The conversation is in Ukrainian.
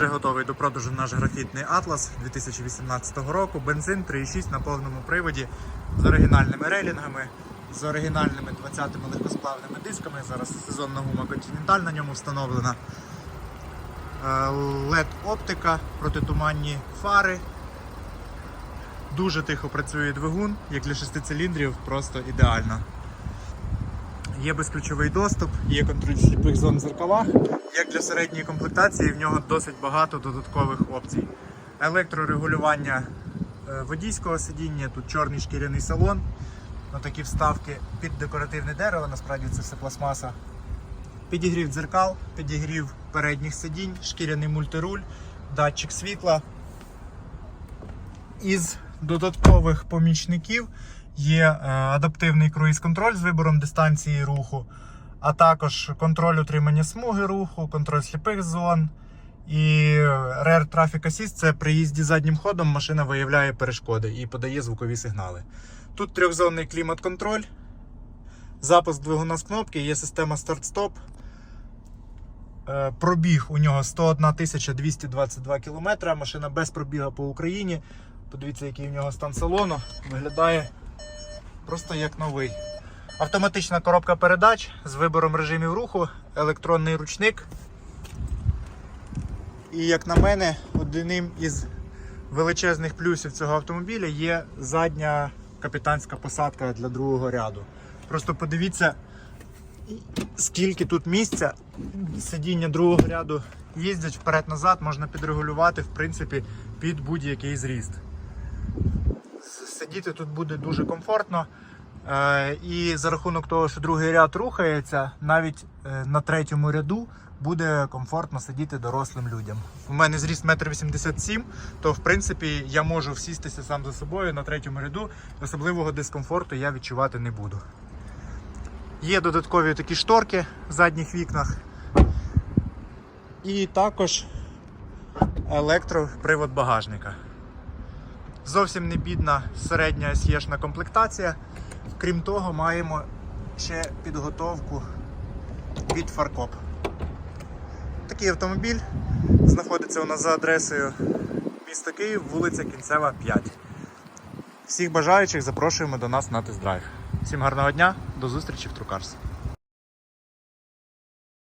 Вже готовий до продажу наш графітний Атлас 2018 року. Бензин 3,6 на повному приводі з оригінальними рейлінгами, з оригінальними 20-ми легкосплавними дисками. Зараз сезонна гума Continental на ньому встановлена. led оптика, протитуманні фари. Дуже тихо працює двигун, як для 6 циліндрів, просто ідеально. Є безключовий доступ, є контроль сліпих зон в зеркалах. Як для середньої комплектації, в нього досить багато додаткових опцій. Електрорегулювання е, водійського сидіння, тут чорний шкіряний салон, такі вставки під декоративне дерево, насправді це все пластмаса. Підігрів дзеркал, підігрів передніх сидінь, шкіряний мультируль, датчик світла. Із додаткових помічників є е, адаптивний круїз-контроль з вибором дистанції руху, а також контроль утримання смуги руху, контроль сліпих зон. І Rear Traffic Assist це при їзді заднім ходом машина виявляє перешкоди і подає звукові сигнали. Тут трьохзонний клімат-контроль, запуск двигуна з кнопки, є система старт-стоп. Е, Пробіг у нього 101 222 км, машина без пробіга по Україні. Подивіться, який у нього стан салону. Виглядає просто як новий. Автоматична коробка передач з вибором режимів руху, електронний ручник. І як на мене, одним із величезних плюсів цього автомобіля є задня капітанська посадка для другого ряду. Просто подивіться, скільки тут місця. Сидіння другого ряду їздять вперед-назад, можна підрегулювати в принципі під будь-який зріст. Сидіти тут буде дуже комфортно. Е, І за рахунок того, що другий ряд рухається, навіть е, на третьому ряду буде комфортно сидіти дорослим людям. У мене зріст 1,87 м, то в принципі я можу всістися сам за собою на третьому ряду. Особливого дискомфорту я відчувати не буду. Є додаткові такі шторки в задніх вікнах. І також електропривод багажника. Зовсім не бідна середня сєшна комплектація. Крім того, маємо ще підготовку від фаркоп. Такий автомобіль знаходиться у нас за адресою міста Київ, вулиця Кінцева, 5. Всіх бажаючих запрошуємо до нас на тест-драйв. Всім гарного дня, до зустрічі в Трукарс.